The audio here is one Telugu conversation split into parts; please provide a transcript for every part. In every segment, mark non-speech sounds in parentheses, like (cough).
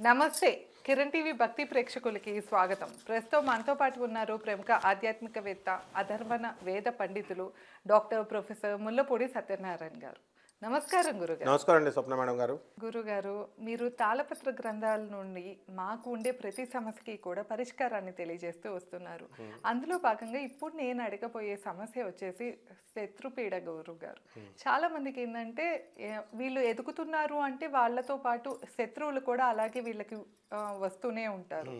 నమస్తే. కిరణ్ టీవీ భక్తి ప్రేక్షకులకి స్వాగతం. ప్రస్తుతం మనతో పాటు ఉన్నారు ప్రముఖ ఆధ్యాత్మికవేత్త అధర్వణ వేద పండితులు డాక్టర్ ప్రొఫెసర్ ముల్లపూడి సత్యనారాయణ గారు. నమస్కారం గురుగారు. నమస్కారం అండి స్వప్న మేడం గారు. గురుగారు మీరు తాళపత్ర గ్రంథాల నుండి మాకు ఉండే ప్రతి సమస్యకి కూడా పరిష్కారాన్ని తెలియజేస్తూ వస్తున్నారు. అందులో భాగంగా ఇప్పుడు నేను అడగబోయే సమస్య వచ్చేసి శత్రుపీడ గురుగారు. చాలా మందికి ఏంటంటే వీళ్ళు ఎదుగుతున్నారు అంటే వాళ్ళతో పాటు శత్రువులు కూడా అలాగే వీళ్ళకి వస్తూనే ఉంటారు.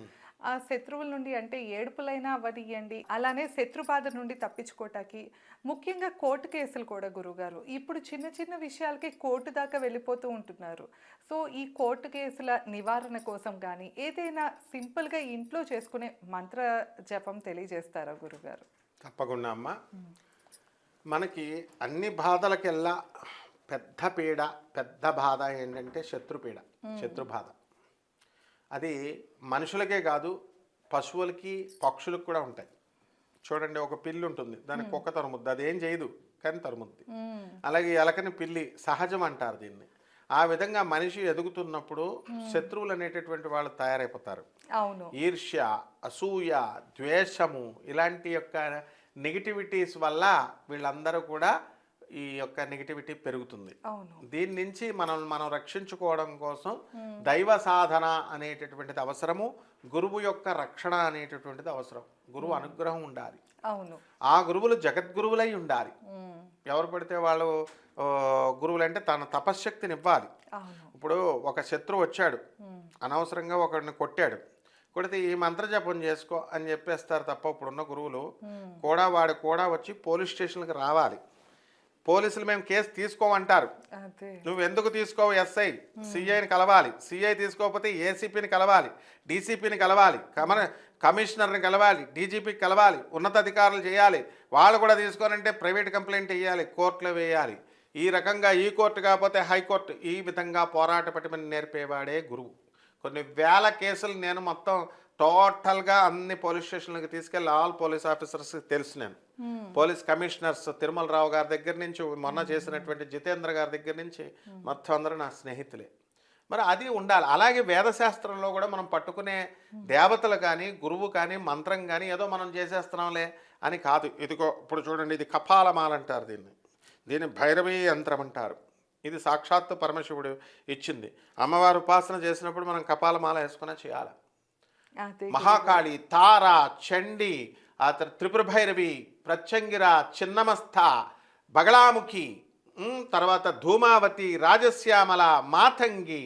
ఆ శత్రువుల నుండి అంటే ఏడుపులైనా అవ్వనియండి. అలానే శత్రుబాధ నుండి తప్పించుకోవటానికి ముఖ్యంగా కోర్టు కేసులు కూడా గురుగారు. ఇప్పుడు చిన్న చిన్న విషయాలకి కోర్టు దాకా వెళ్ళిపోతూ ఉంటున్నారు. సో ఈ కోర్టు కేసుల నివారణ కోసం కానీ ఏదైనా సింపుల్గా ఇంట్లో చేసుకునే మంత్ర జపం తెలియజేస్తారా గురుగారు? తప్పకుండా అమ్మ. మనకి అన్ని బాధలకెల్లా పెద్ద పీడ పెద్ద బాధ ఏంటంటే శత్రుపీడ శత్రుబాధ అది మనుషులకే కాదు పశువులకి పక్షులకు కూడా ఉంటాయి. చూడండి ఒక పిల్లి ఉంటుంది. దానికి కుక్క తరుముద్ది. అదేం చేయదు కానీ తరుముద్ది. అలాగే ఎలకని పిల్లి సహజం అంటారు దీన్ని. ఆ విధంగా మనిషి ఎదుగుతున్నప్పుడు శత్రువులు అనేటటువంటి వాళ్ళు తయారైపోతారు. అవును. ఈర్ష్య అసూయ ద్వేషము ఇలాంటి యొక్క నెగిటివిటీస్ వల్ల వీళ్ళందరూ కూడా ఈ యొక్క నెగిటివిటీ పెరుగుతుంది. దీని నుంచి మనం మనం రక్షించుకోవడం కోసం దైవ సాధన అనేటటువంటిది అవసరము గురువు యొక్క రక్షణ అనేటటువంటిది అవసరం. గురువు అనుగ్రహం ఉండాలి. అవును. ఆ గురువులు జగద్గురువులై ఉండాలి. ఎవరు పడితే వాళ్ళు గురువులు అంటే తన తపశ్శక్తిని ఇవ్వాలి. ఇప్పుడు ఒక శత్రువు వచ్చాడు. అనవసరంగా ఒకడిని కొట్టాడు. కొడితే ఈ మంత్రజపం చేసుకో అని చెప్పేస్తారు తప్ప ఇప్పుడున్న గురువులు కూడా వాడు కూడా వచ్చి పోలీస్ స్టేషన్కి రావాలి. పోలీసులు మేము కేసు తీసుకోమంటారు. నువ్వు ఎందుకు తీసుకోవు ఎస్ఐ? సిఐని కలవాలి. సిఐ తీసుకోకపోతే ఏసీపీని కలవాలి డీసీపీని కలవాలి కమన కమిషనర్ని కలవాలి డీజీపీకి కలవాలి ఉన్నతాధికారులు చేయాలి. వాళ్ళు కూడా తీసుకోనంటే ప్రైవేట్ కంప్లైంట్ వేయాలి కోర్టులో వేయాలి. ఈ రకంగా ఈ కోర్టు కాకపోతే హైకోర్టు ఈ విధంగా పోరాట పటిమని నేర్పేవాడే గురువు. కొన్ని వేల కేసులు నేను మొత్తం టోటల్గా అన్ని పోలీస్ స్టేషన్లకు తీసుకెళ్ళి ఆల్ పోలీస్ ఆఫీసర్స్కి తెలుసు నేను. పోలీస్ కమిషనర్స్ తిరుమల రావు గారి దగ్గర నుంచి మొన్న చేసినటువంటి జితేంద్ర గారి దగ్గర నుంచి మొత్తం అందరూ నా స్నేహితులే. మరి అది ఉండాలి. అలాగే వేదశాస్త్రంలో కూడా మనం పట్టుకునే దేవతలు కానీ గురువు కానీ మంత్రం కానీ ఏదో మనం చేసేస్తున్నాంలే అని కాదు. ఇదిగో ఇప్పుడు చూడండి ఇది కపాలమాల అంటారు దీన్ని. దీన్ని భైరవీ యంత్రం అంటారు. ఇది సాక్షాత్తు పరమశివుడు ఇచ్చింది. అమ్మవారు ఉపాసన చేసినప్పుడు మనం కపాలమాల వేసుకునే చేయాలి. మహాకాళి తార చండి ఆ తర్వాత త్రిపుర భైరవి ప్రత్యంగిర చిన్నమస్థ బగళాముఖి తర్వాత ధూమావతి రాజశ్యామల మాతంగి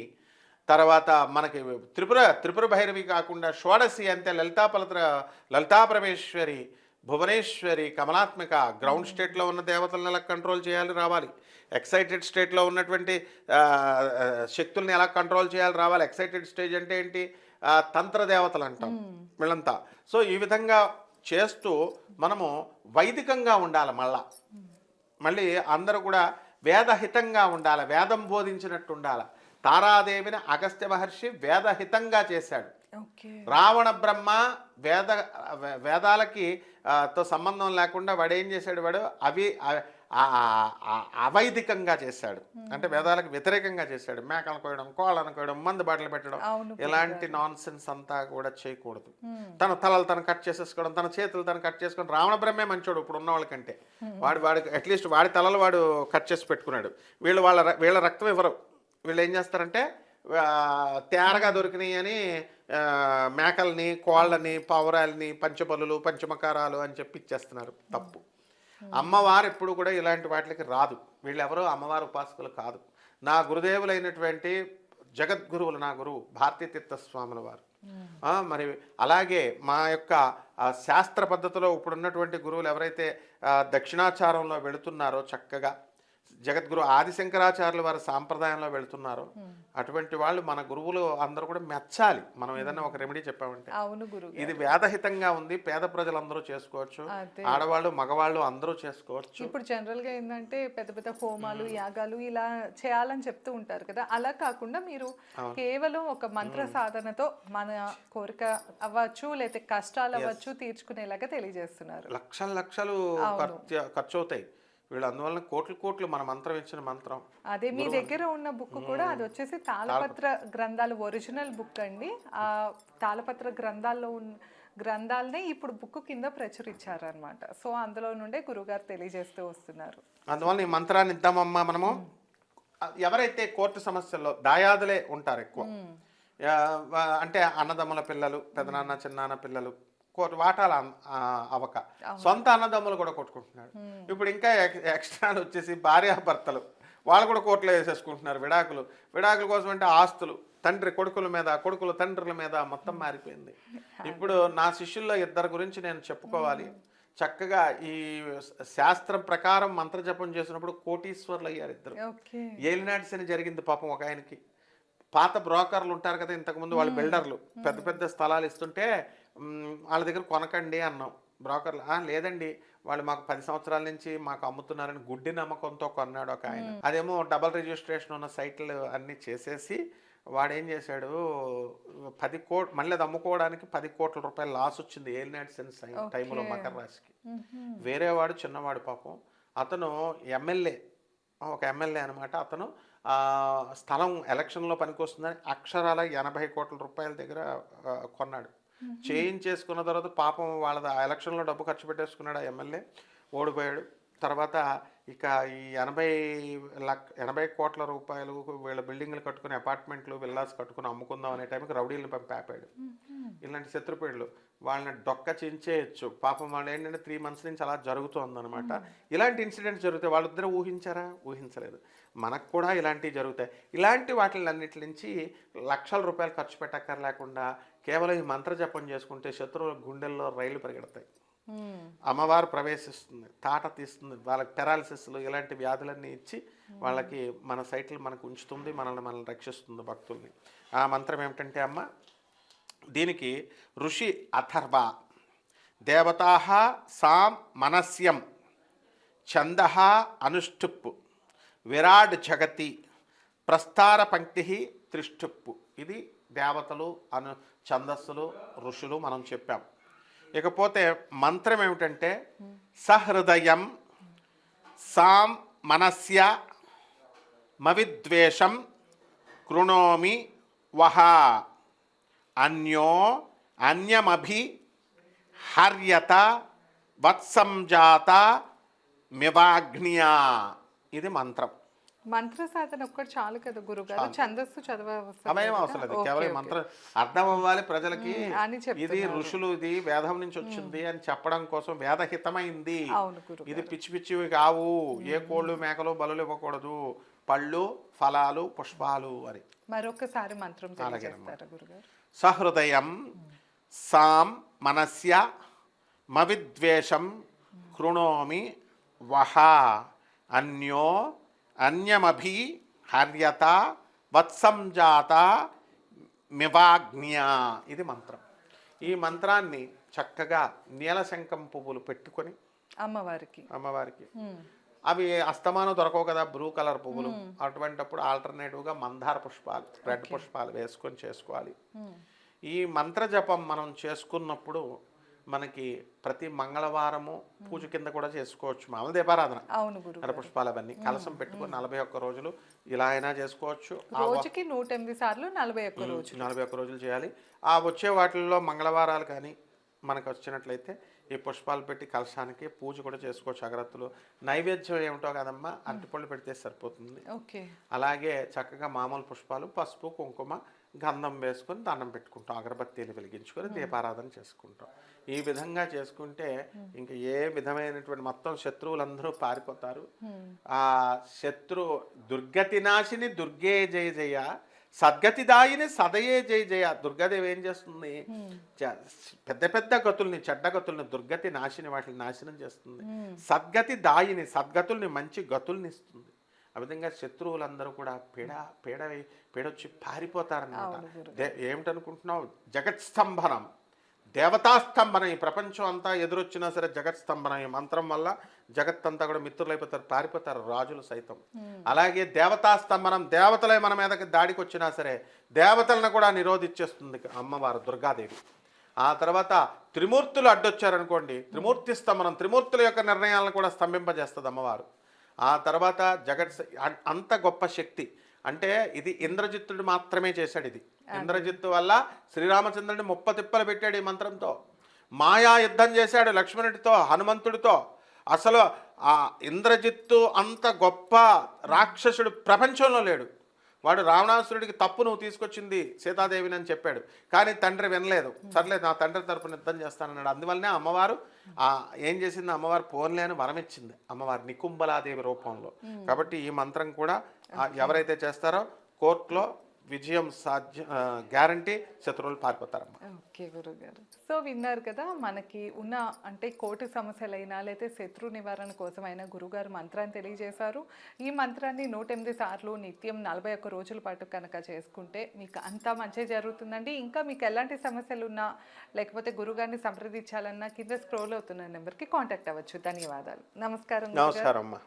తర్వాత మనకి త్రిపుర త్రిపుర భైరవి కాకుండా షోడశి అంటే లలితా పలత్ర భువనేశ్వరి కమలాత్మిక గ్రౌండ్ స్టేట్లో ఉన్న దేవతలను ఎలా కంట్రోల్ చేయాలి రావాలి. ఎక్సైటెడ్ స్టేట్లో ఉన్నటువంటి శక్తుల్ని ఎలా కంట్రోల్ చేయాలి రావాలి. ఎక్సైటెడ్ స్టేజ్ అంటే ఏంటి? ఆ, తంత్ర దేవతలు అంటాం వీళ్ళంతా. సో ఈ విధంగా చేస్తూ మనము వైదికంగా ఉండాలి మళ్ళా. మళ్ళీ అందరూ కూడా వేదహితంగా ఉండాలి వేదం బోధించినట్టు ఉండాలి. తారాదేవిని అగస్త్య మహర్షి వేదహితంగా చేశాడు. రావణ బ్రహ్మ వేద వే- వేదాలకి తో సంబంధం లేకుండా వాడు ఏం చేశాడు వాడు? అవి అవైదికంగా చేశాడు. అంటే వేదాలకు వ్యతిరేకంగా చేశాడు. మేకలను కోయడం కోళ్ళను కోయడం మందు బాటలు పెట్టడం. ఇలాంటి నాన్ సెన్స్ అంతా కూడా చేయకూడదు. తన తలలు తను కట్ చేసేసుకోవడం తన చేతులు తను కట్ చేసుకోవడం రావణ బ్రహ్మే మంచోడు ఇప్పుడు ఉన్న వాళ్ళకంటే. వాడు వాడి అట్లీస్ట్ వాడి తలలు వాడు కట్ చేసి పెట్టుకున్నాడు. వీళ్ళు వాళ్ళ వీళ్ళ రక్తం ఇవ్వరు. వీళ్ళు ఏం చేస్తారంటే తేరగా దొరికినాయి అని మేకల్ని కోళ్ళని పావురాల్ని పంచబలులు పంచమకారాలు అని చెప్పి ఇచ్చేస్తున్నారు. తప్పు. అమ్మవారు ఎప్పుడు కూడా ఇలాంటి వాటికి రాదు. వీళ్ళెవరో అమ్మవారు ఉపాసకులు కాదు. నా గురుదేవులైనటువంటి జగద్గురువులు నా గురువు భారతీ తీర్థస్వాముల వారు మరి అలాగే మా యొక్క శాస్త్ర పద్ధతిలో ఇప్పుడున్నటువంటి గురువులు ఎవరైతే దక్షిణాచారంలో వెళుతున్నారో చక్కగా జగద్గురు ఆదిశంకరాచార్యుల వారి సాంప్రదాయంలో వెళుతున్నారో. అటువంటి వాళ్ళు మన గురువులు అందరూ కూడా మెచ్చాలి. మనం ఏదైనా ఒక రెమెడీ చెప్పామంటే. ఇది వేదహితంగా ఉంది. పేద ప్రజలందరూ చేసుకోవచ్చు. ఆడవాళ్ళు మగవాళ్ళు అందరూ చేసుకోవచ్చు. ఇప్పుడు జనరల్గా ఏంటంటే పెద్ద పెద్ద హోమాలు యాగాలు ఇలా చేయాలని చెప్తూ ఉంటారు కదా. అలా కాకుండా మీరు కేవలం ఒక మంత్ర సాధనతో మన కోరిక అవ్వచ్చు లేకపోతే కష్టాలు అవ్వచ్చు తీర్చుకునేలాగా తెలియజేస్తున్నారు. లక్షల లక్షలు ఖర్చు అవుతాయి. వీళ్ళు అందువలన కోట్లు కోట్లు మన మంత్రం ఇచ్చిన మంత్రం. అదే మీ దగ్గర ఉన్న బుక్ కూడా అది వచ్చేసి తాళపత్ర గ్రంథాలు ఒరిజినల్ బుక్ అండి. ఆ తాళపత్ర గ్రంథాల్లో ఉన్న గ్రంథాలనే ఇప్పుడు బుక్ కింద ప్రచురించారనమాట సో అందులో నుండే గురుగారు తెలియజేస్తూ వస్తున్నారు. అందువల్ల ఈ మంత్రాన్ని ఇద్దామమ్మా మనము. ఎవరైతే కోర్టు సమస్యల్లో దాయాదులే ఉంటారు ఎక్కువ. అంటే అన్నదమ్ముల పిల్లలు పెదనాన్న చిన్నాన్న పిల్లలు వాటాల అవక. సొంత అన్నదమ్ములు కూడా కొట్టుకుంటున్నారు ఇప్పుడు ఇంకా ఎక్- ఎక్స్ట్రాలు వచ్చేసి భార్యాభర్తలు. వాళ్ళు కూడా కోర్టులో వేసేసుకుంటున్నారు విడాకులు. విడాకుల కోసం అంటే ఆస్తులు. తండ్రి కొడుకుల మీద కొడుకుల తండ్రుల మీద మొత్తం మారిపోయింది. (laughs) ఇప్పుడు నా శిష్యుల్లో ఇద్దరు గురించి నేను చెప్పుకోవాలి. చక్కగా ఈ శాస్త్రం ప్రకారం మంత్రజపం చేసినప్పుడు కోటీశ్వర్లు అయ్యారు ఇద్దరు. ఏలినాటి శని జరిగింది పాపం ఒక ఆయనకి. పాత బ్రోకర్లు ఉంటారు కదా ఇంతకుముందు వాళ్ళు బిల్డర్లు. పెద్ద పెద్ద స్థలాలు ఇస్తుంటే వాళ్ళ దగ్గర కొనకండి అన్నాం. బ్రోకర్లు "ఆ, లేదండి. వాళ్ళు మాకు పది సంవత్సరాల నుంచి మాకు అమ్ముతున్నారని గుడ్డి నమ్మకంతో కొన్నాడు ఒక ఆయన. అదేమో డబల్ రిజిస్ట్రేషన్ ఉన్న సైట్లు అన్ని చేసేసి వాడు ఏం చేశాడు పది కోట్ మళ్ళీ అది అమ్ముకోవడానికి పది కోట్ల రూపాయలు లాస్ వచ్చింది ఏలినాటి శని సై- టైంలో మకర రాశికి. వేరే వాడు చిన్నవాడు పాపం. అతను ఎమ్మెల్యే ఒక ఎమ్మెల్యే అనమాట అతను స్థలం ఎలక్షన్లో పనికొస్తుందని అక్షరాల ఎనభై కోట్ల రూపాయల దగ్గర కొన్నాడు. చేయించేసుకున్న తర్వాత పాపం వాళ్ళ ఆ ఎలక్షన్లో డబ్బు ఖర్చు పెట్టేసుకున్నాడు ఆ ఎమ్మెల్యే ఓడిపోయాడు. తర్వాత ఇక ఈ ఎనభై లక్ ఎనభై కోట్ల రూపాయలు వీళ్ళ బిల్డింగ్లు కట్టుకుని అపార్ట్మెంట్లు విల్లాస్ కట్టుకుని అమ్ముకుందాం అనే టైంకి రౌడీలను పంపి ఆపాడు. ఇలాంటి శత్రుపేళ్ళు వాళ్ళని డొక్క చించేయచ్చు. పాపం వాళ్ళు ఏంటంటే త్రీ మంత్స్ నుంచి అలా జరుగుతుంది అనమాట ఇలాంటి ఇన్సిడెంట్స్ జరుగుతాయి. వాళ్ళిద్దరూ ఊహించారా? ఊహించలేదు. మనకు కూడా ఇలాంటివి జరుగుతాయి. ఇలాంటి వాటిలన్నిటి నుంచి లక్షల రూపాయలు ఖర్చు పెట్టక్కర్ లేకుండా కేవలం ఈ మంత్ర జపం చేసుకుంటే శత్రువుల గుండెల్లో రైళ్ళు పరిగెడతాయి. అమ్మవారు ప్రవేశిస్తుంది తాట తీస్తుంది వాళ్ళకి పెరాలసిస్లు ఇలాంటి వ్యాధులన్నీ ఇచ్చి వాళ్ళకి మన సైట్లు మనకు ఉంచుతుంది మనల్ని మనల్ని రక్షిస్తుంది భక్తుల్ని. ఆ మంత్రం ఏమిటంటే అమ్మ దీనికి ఋషి అథర్వ దేవతా సాం మనస్యం ఛంద అనుష్ఠుప్పు విరాడ్ జగతి ప్రస్తార పంక్తి త్రిష్టుప్పు. ఇది దేవతలు అను ఛందస్సులు ఋషులు మనం చెప్పాం. ఇకపోతే మంత్రం ఏమిటంటే సహృదయం సాం మనస్య మవిద్వేషం కృణోమి వహ అన్యో అన్యమభి హర్యత వత్సంజాత మివాగ్నియా. ఇది మంత్రం. మంత్ర సాధన ఒక్కటి చాలు కదా గురుగారు. ఛందస్సు చదవవసరం? అవసరం లేదు. కేవలం. మంత్రం అర్థం అవ్వాలి ప్రజలకి. అని ఇది. ఋషులు ఇది వేదం నుంచి వచ్చింది అని చెప్పడం కోసం వేదహితమైంది. ఇది పిచ్చి పిచ్చివి కావు. ఏ కోళ్ళు మేకలు బలులు ఇవ్వకూడదు. పళ్ళు ఫలాలు పుష్పాలు అని. మరొకసారి మంత్రం సహృదయం సాం మనస్య మవిద్వేషం కృణోమి వహ అన్యో అన్యమభి హర్యత వత్సంజాత మివాగ్న్య ఇది మంత్రం. ఈ మంత్రాన్ని చక్కగా నీలశంఖం పువ్వులు పెట్టుకొని అమ్మవారికి. అమ్మవారికి. అవి అస్తమానం దొరకవు కదా బ్లూ కలర్ పువ్వులు. అటువంటప్పుడు ఆల్టర్నేటివ్గా మందార పుష్పాలు రెడ్ పుష్పాలు వేసుకొని చేసుకోవాలి. ఈ మంత్ర జపం మనం చేసుకున్నప్పుడు మనకి ప్రతి మంగళవారము పూజ కింద కూడా చేసుకోవచ్చు. మామూలు దీపారాధన. అవును గురు నర పుష్పాలు అవన్నీ కలసం పెట్టుకొని నలభై ఒక్క రోజులు ఇలా అయినా చేసుకోవచ్చు. ఆ రోజుకి నూట ఎనిమిది సార్లు నలభై ఒక్క రోజు నలభై ఒక్క రోజులు చేయాలి. ఆ వచ్చే వాటిల్లో మంగళవారాలు కానీ మనకు వచ్చినట్లయితే ఈ పుష్పాలు పెట్టి కలశానికి పూజ కూడా చేసుకోవచ్చు అగరత్తులు. నైవేద్యం ఏమిటో కదమ్మా అరటిపళ్ళు పెడితే సరిపోతుంది. ఓకే. అలాగే చక్కగా మామూలు పుష్పాలు పసుపు కుంకుమ గంధం వేసుకొని దండం పెట్టుకుంటాం అగరబత్తీలు వెలిగించుకొని దీపారాధన చేసుకుంటాం. ఈ విధంగా చేసుకుంటే ఇంకా ఏ విధమైనటువంటి మొత్తం శత్రువులందరూ పారిపోతారు. ఆ శత్రు దుర్గతి నాశిని దుర్గే జయ జయ సద్గతిదాయిని సదయే జయ జయ. దుర్గాదేవి ఏం చేస్తుంది? పెద్ద పెద్ద గతుల్ని చెడ్డ గతుల్ని దుర్గతి నాశిని వాటిని నాశనం చేస్తుంది. సద్గతి దాయిని సద్గతుల్ని మంచి గతుల్ని ఇస్తుంది. ఆ విధంగా శత్రువులందరూ కూడా పీడ పీడ పీడొచ్చి పారిపోతారన్నమాట. దే- ఏమిటనుకుంటున్నావు? జగత్స్తంభనం దేవతాస్తంభనం ఈ ప్రపంచం అంతా ఎదురొచ్చినా సరే జగత్స్తంభనం ఈ మంత్రం వల్ల జగత్తంతా కూడా మిత్రులైపోతారు పారిపోతారు రాజులు సైతం. అలాగే దేవతాస్తంభనం దేవతలే మన మీదకి దాడికి వచ్చినా సరే దేవతలను కూడా నిరోధించేస్తుంది అమ్మవారు దుర్గాదేవి. ఆ తర్వాత త్రిమూర్తులు అడ్డొచ్చారనుకోండి త్రిమూర్తి స్తంభనం త్రిమూర్తుల యొక్క నిర్ణయాలను కూడా స్తంభింపజేస్తుంది అమ్మవారు ఆ తర్వాత జగత్ అంత గొప్ప శక్తి. అంటే ఇది ఇంద్రజిత్తుడు మాత్రమే చేశాడు ఇది. ఇంద్రజిత్తు వల్ల శ్రీరామచంద్రుడిని ముప్ప తిప్పలు పెట్టాడు ఈ మంత్రంతో. మాయా యుద్ధం చేశాడు లక్ష్మణుడితో హనుమంతుడితో. అసలు ఆ ఇంద్రజిత్తు అంత గొప్ప రాక్షసుడు ప్రపంచంలో లేడు. వాడు రావణాసురుడికి తప్పు నువ్వు తీసుకొచ్చింది సీతాదేవిని అని చెప్పాడు. కానీ తండ్రి వినలేదు. సర్లేదు నా తండ్రి తరపున యుద్ధం చేస్తానన్నాడు. అందువల్లనే అమ్మవారు ఆ ఏం చేసింది? అమ్మవారు పోన్లేని వరం ఇచ్చింది. అమ్మవారు నికుంబలాదేవి రూపంలో. కాబట్టి ఈ మంత్రం కూడా ఎవరైతే చేస్తారో కోర్టులో విజయం సాధ్య గ్యారంటీ శత్రువులు పారిపోతారమ్మ. ఓకే గురుగారు. సో విన్నారు కదా మనకి ఉన్న అంటే కోర్టు సమస్యలైనా లేకపోతే శత్రు నివారణ కోసమైనా గురుగారు మంత్రాన్ని తెలియజేశారు. ఈ మంత్రాన్ని నూట ఎనిమిది సార్లు నిత్యం నలభై ఒక్క రోజుల పాటు కనుక చేసుకుంటే మీకు అంతా మంచి జరుగుతుందండి. ఇంకా మీకు ఎలాంటి సమస్యలు ఉన్నా లేకపోతే గురుగారిని సంప్రదించాలన్నా కింద స్క్రోల్ అవుతున్న నెంబర్కి కాంటాక్ట్ అవ్వచ్చు. ధన్యవాదాలు. నమస్కారం. నమస్కారం అమ్మా